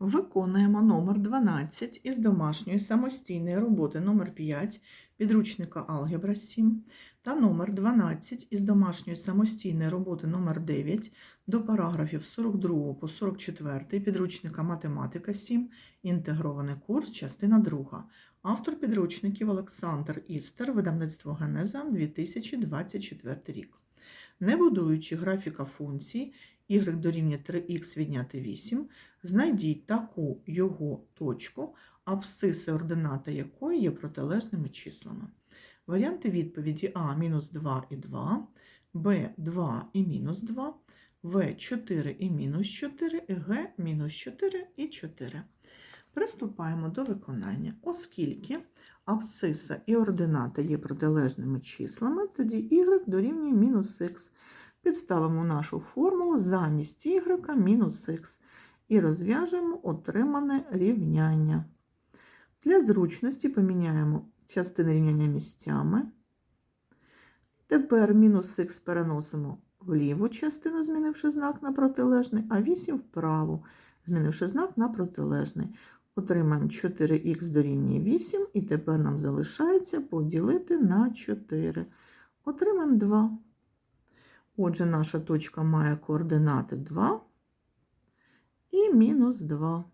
Виконуємо номер 12 із домашньої самостійної роботи номер 5 підручника Алгебра 7 та номер 12 із домашньої самостійної роботи номер 9 до параграфів 42 по 44 підручника Математика 7, інтегрований курс, частина 2. Автор підручників Олександр Істер, видавництво Генеза 2024 рік. Не будуючи графіка функції y дорівнює 3х відняти 8, знайдіть таку його точку, абсциси ордината якої є протилежними числами. Варіанти відповіді А мінус 2 і 2, Б 2 і мінус 2, В 4 і мінус 4, і Г мінус 4 і 4. Приступаємо до виконання. Оскільки абсциса і ордината є протилежними числами, тоді y дорівнює мінус х. Підставимо нашу формулу замість y мінус х і розв'яжемо отримане рівняння. Для зручності поміняємо частини рівняння місцями. Тепер мінус х переносимо в ліву частину, змінивши знак на протилежний, а 8 вправу, змінивши знак на протилежний. Отримаємо 4х дорівнює 8, і тепер нам залишається поділити на 4. Отримаємо 2. Отже, наша точка має координати 2 і мінус 2.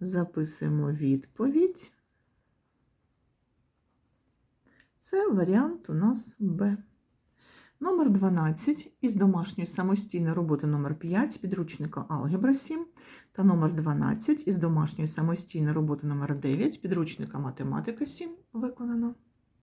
Записуємо відповідь. Це варіант у нас Б. Номер 12 із домашньої самостійної роботи номер 5 підручника Алгебра 7 та номер 12 із домашньої самостійної роботи номер 9 підручника Математика 7 виконано.